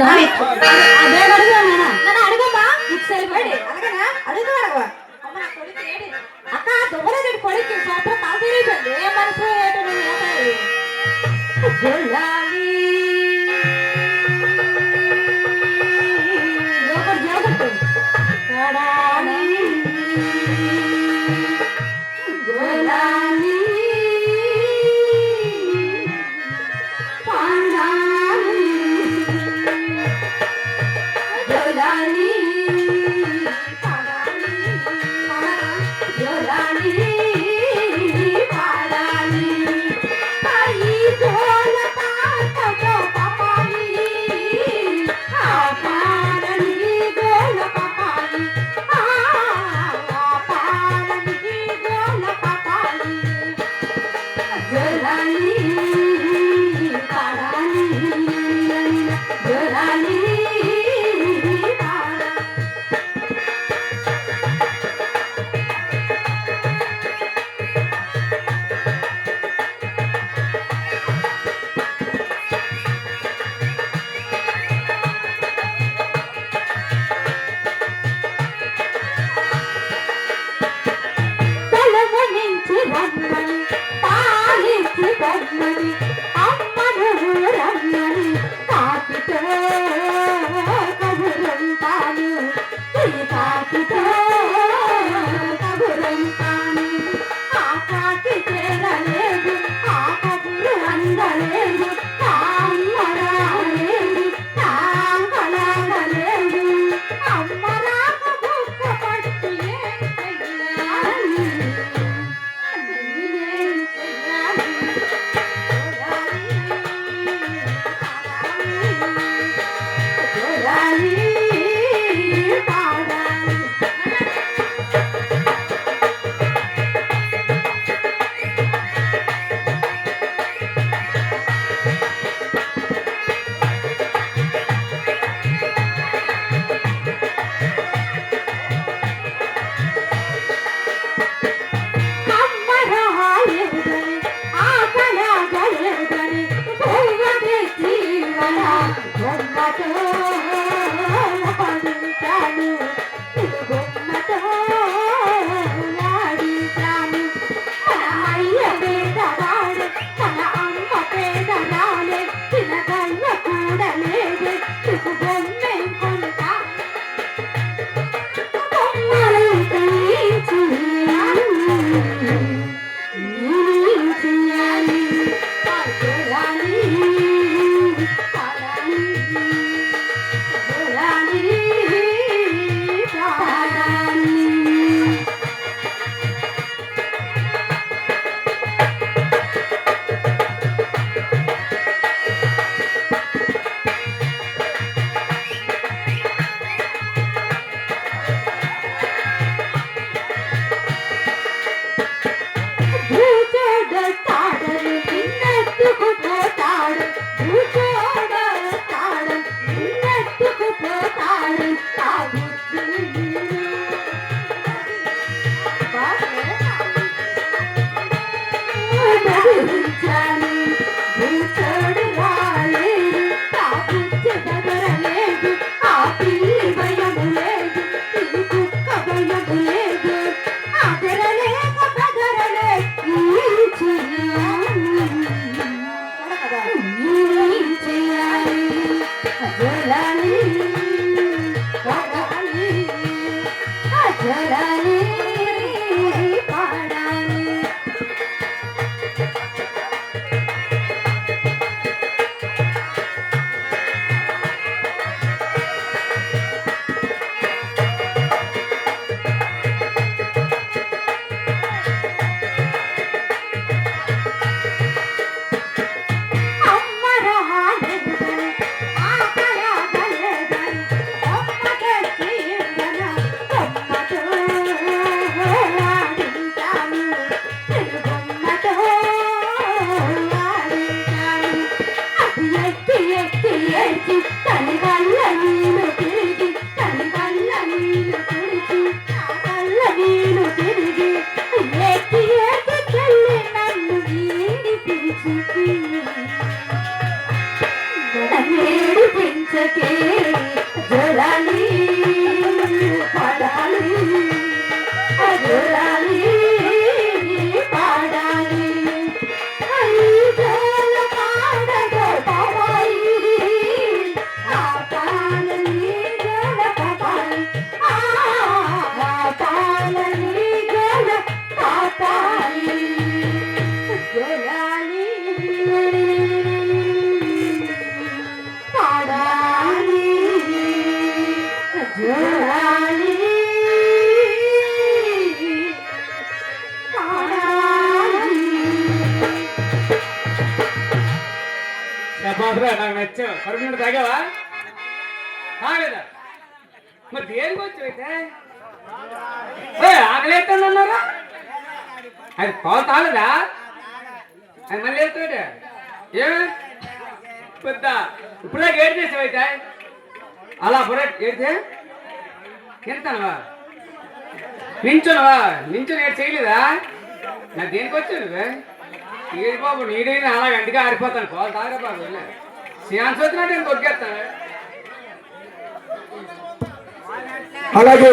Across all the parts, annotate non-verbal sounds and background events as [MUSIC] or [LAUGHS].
కొడుకు తల తిరిగిపోయింది ఏ మనసు ఏంటో thank you బాబురా నాకు నచ్చావు. కడుపు తాగావా? తాగలేదా మరి దేనికి వచ్చావైతే అయితే? ఆకలేస్తానన్నారా అది పాలు తాగలేదా? అది మళ్ళీ వెళ్తాడే ఏమే పెద్ద ఇప్పుడే గేట్ చేసావైతే అలా పొర ఏడితే? తింటానవా నించునవా నించుని ఏడు చేయలేదా? నా దేనికి వచ్చావు నువ్వే? ఏది బాబు నీడైనా అలాగ గంటగా ఆరిపోతాను. పాలు తాగరా బాబు అలాగే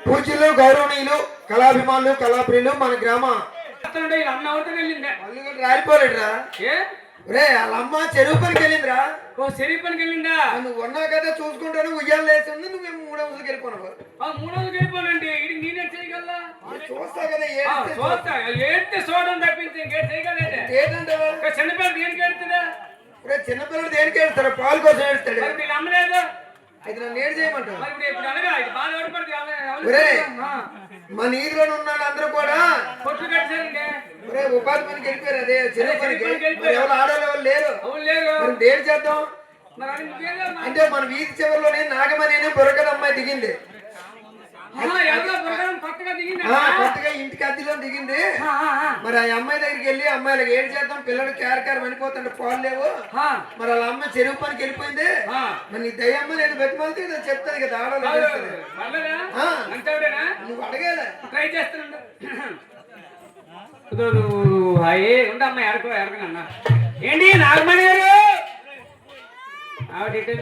పూజ్యులు గౌరవనీయులు కళాభిమానులు కళాప్రియులు మన గ్రామ. రాలిపోలేడురా. ఏ? రే వాళ్ళ అమ్మ చెరువు పనికి వెళ్ళిందిరా. ఓ శరీర పనికి వెళ్ళిందా? నువ్వు ఉన్నా కదా చూసుకుంటాను ఉయ్యాలు లేచింది నువ్వేమో మూడు అంశాలకు వెళ్ళిపోయినావు ఆ మూడోది వెళ్ళిపోనండి ఇది నేనే చేయగలరా చూస్తా కదా చూస్తా. ఏడితే చూడడం తప్పించి ఇంకేం చేయగలేదే? ఏంటంటే దేనికి ఏడుతుందా రే చిన్నపిల్లడు దేనికి ఏడుస్తాడు పాలు కోసం ఏడుస్తాడు. అయితే నన్ను ఏడు చేయమంటావు? మన ఈదులో ఉన్నాడు అందరూ కూడా. ఒరే ఉపాధి పనికి వెళ్ళిపోయారు అదే చెరువు పనికి. ఎవరు ఆడవాళ్ళు ఎవరు లేరు. దేని చేద్దాం. అంటే మన వీధి చివరిలోనే నాగమణి బుర్రకథ అమ్మాయి దిగింది. కొత్తగా ఇంటికి అద్దెలో దిగింది. మరి ఆ అమ్మాయి దగ్గరికి వెళ్ళి అమ్మాయిలకు ఏడు చేద్దాం? పిల్లడు క్యార్ క్యార్ పనిపోతుంటే పాలు లేవు. మరి వాళ్ళ అమ్మ చెరువు పనికి వెళ్ళిపోయింది. మరి నీ దయ్యమ్మ నేను బతిమాలితే ఏదో చెప్తాది కదా ఆడవాళ్ళు? నువ్వు అడగాల ట్రై చేస్తానండి అయ్యే ఉండ అమ్మాయి ఎడకో ఎడకనన్నా ఏంటి నాగమణి గారు? ఆవిడ ఇటు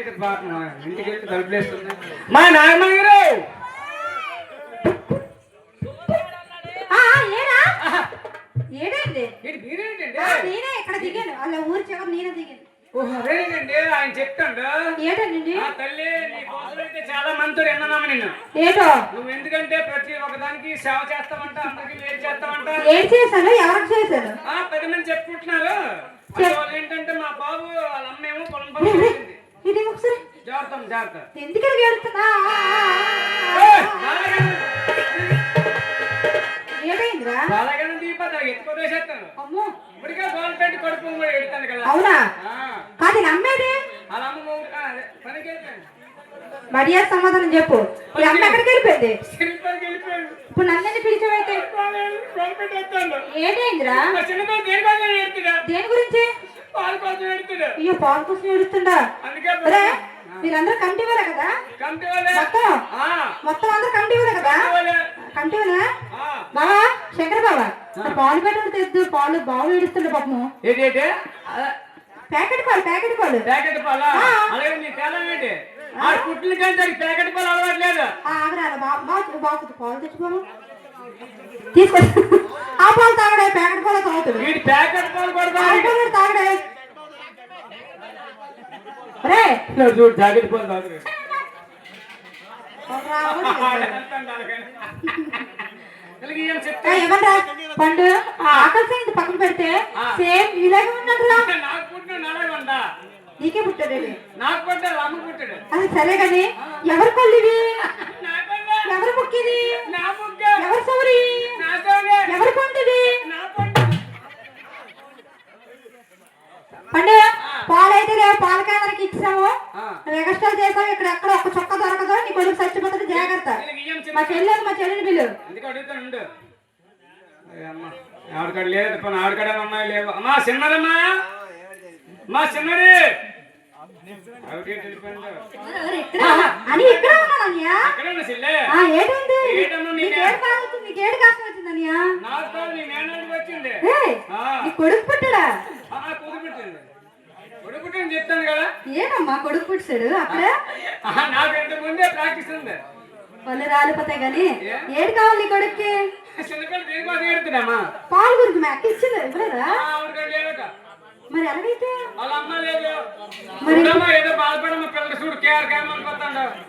ఇటు పాపం ఇంటికి వెళ్ళి తలుపులేస్తుంది. మా నాగమణి గారు! ఆ, నేనే ఇక్కడ దిగాను. వాళ్ళ ఊరి చివరి నేనే దిగాను. ఓహో అదేంటండి? ఆయన చెప్తాడు. ఏటండి? తల్లి నీ చాలా మందితో విన్నానమ్మ నిన్ను. ఏటో? నువ్వు ఎందుకంటే ప్రతి ఒక్కదానికి సేవ చేస్తామంట అందరికి ఏం చేశాను? ఎవరికి చేశాను ఆ పది మంది చెప్పుకుంటున్నారు. వాళ్ళు ఏంటంటే మా బాబు వాళ్ళ పొలం చేసింది. ఇది ఒకసారి. జాగ్రత్త జాగ్రత్త. ఎందుకు ఏడుతున్నా ఏయ్, బాలగాను, ఏమైందిరా ఇప్పటికే గోల్ పెట్టి కొడుకు కూడా ఎడతాను కదా. అవునా? కాదు అమ్మేది అమ్మ పనికి మర్యాద సమాధానం చెప్పు. ఈ అమ్మ ఎక్కడికి వెళ్ళిపోయింది? ఇప్పుడు నన్ను పిలిచావైతే? ఏటైందిరా? దేని గురించి? అయ్యో పాలు కోసం అరే మీరందరూ కంటి వాళ్ళే కదా? మొత్తం? మొత్తం అందరూ కంటి వాళ్ళే కదా? కంటి వాళ్ళే ఆ. బావా శంకర్ బావా ఆ పాలు పెట్టడం తెద్దు పాలు బావు ఏడుస్తుండే పాపము. ఏంటి ప్యాకెట్ పాలు ప్యాకెట్ పాలు. ప్యాకెట్ పాలా. అలాగే నీ తేలం ఏంటి? ఆ పుట్టిన కానీ దానికి ప్యాకెట్ పాలు అలవాట్లేదు పాలు తీసుకొచ్చి. ఆ పాలు తాగడే ప్యాకెట్ పాలు తాగుతాడు వీడి ప్యాకెట్ పాలు తాగడే. రే! చూడు జాకెట్ పాలు తాగుతాడు [LAUGHS] చెప్తే ఏమన్నా పండు సంగతి పక్కన పెడితే. సేమ్ ఇలాగే ఉన్నాడు రా నాకు పుట్టాడు. నాకు పుట్టాడు అమ్మ పుట్టాడు. అది సరే కానీ ఎవరి పళ్ళు ఇవి ఎవరి ముక్కిది? ఎవరి సౌరి? ఎవరి పండుది. పండు పాలైతే లేవు పాల కేంద్రానికి ఇచ్చాము ఎక్స్ట్రా చేసావు ఇక్కడ ఎక్కడ ఒక్క చొక్క దొరకదు నీ కొడుకు చచ్చిపోతుంది జాగ్రత్త. మా చెల్లెలు మా చెల్లెని ఆవిడకాడ లేదు పని ఆవిడకాడ అమ్మాయి లేవు. అమ్మా చిన్నదమ్మా. అమ్మా చిన్నది. అని ఇక్కడ నీకేడు నీ కొడుకు పుట్టాడా? పుట్టింది. కొడుకు పుట్టుకని చెప్తాను కదా. ఏనమ్మా కొడుకు పుట్టాడు ఆహా, నాకు ఇంత ముందే ప్రాక్టీస్ ఉంది. పళ్ళు రాలిపోతాయి కానీ ఏడు కావాలి కొడుక్కి? పాలు గురించి మీ అక్క ఇచ్చింది? ఇవ్వలేదా? మరి ఎలాగైతే?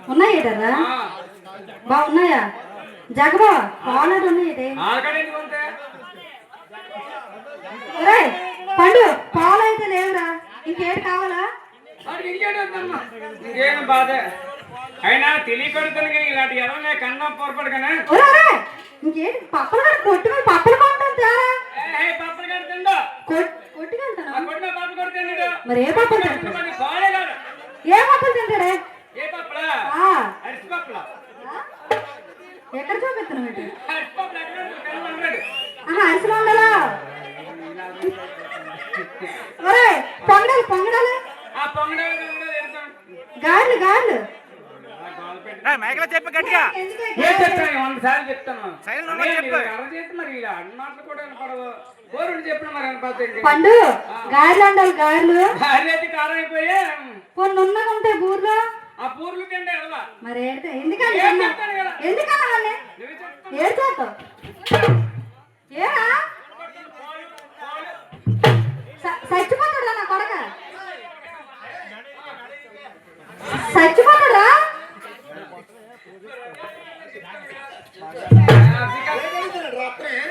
ఉన్నాయేటరా బాగున్నాయా జగబా పాలు ఉన్నాయేటే. పాలు అయితే లేవురా ఇంకేడు కావాలా ఇంకేం బాధ? అయినా తెలియకడుతుంది ఇలాంటి ఎర్రలే కన్నా ఒరే ఒరే ఇంకేంటి? పప్పలు కూడా కొట్టు మీద పప్పలు కొంటాను తేరా పప్పులు కడుతుందో కొట్టుకెళ్తాను. పప్పు మరి ఏ పప్పులు తింటాడు మరి పాలే కాదు. ఏ పప్పులు తింటాడే ఏ పప్పులా? ఆ, అరిసి పప్పులా? ఆ? ఎక్కడ చూపిస్తున్నావు ఇటు అరిసి పప్పులు ఎక్కడ ఉంటుంది? కనబడలేదు. ఆహా అరిసెలు ఉండాలా ఒరే పొంగడాలు పొంగడాలు ఆ పొంగడాలు పొంగడాలు ఎడతాం. గార్లు గార్లు ఆ గోల పెట్టి మైక్లో చెప్పు గట్టిగా ఎందుకు ఏం సార్లు చెప్తాను. మీరు అర చేతి మరి ఇలా అన్ని మాటలు కూడా వినపడవు. కోరుడు చెప్పిన మరి వినపడతాయి పండు గారెలు. అదే కారం అయిపోయే కొన్ని ఉన్నగా ఉంటాయి బూర్లో? ఆ పూర్లు ఎడవా మరి ఏడితే ఎందుకని ఎందుకన్నా ఏరా చచ్చిపోతాడా నా కొడక చచ్చిపోతాడా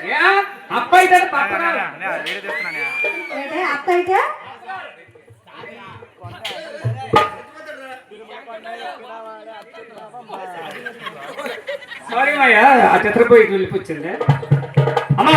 ఏ అబ్బాయి తన పక్కన వీడియో తీస్తున్నాను ఏంటే అత్త అయితే సారీ మాయా ఆ చిత్రపోయి వెళ్ళిపోయింది అమ్మా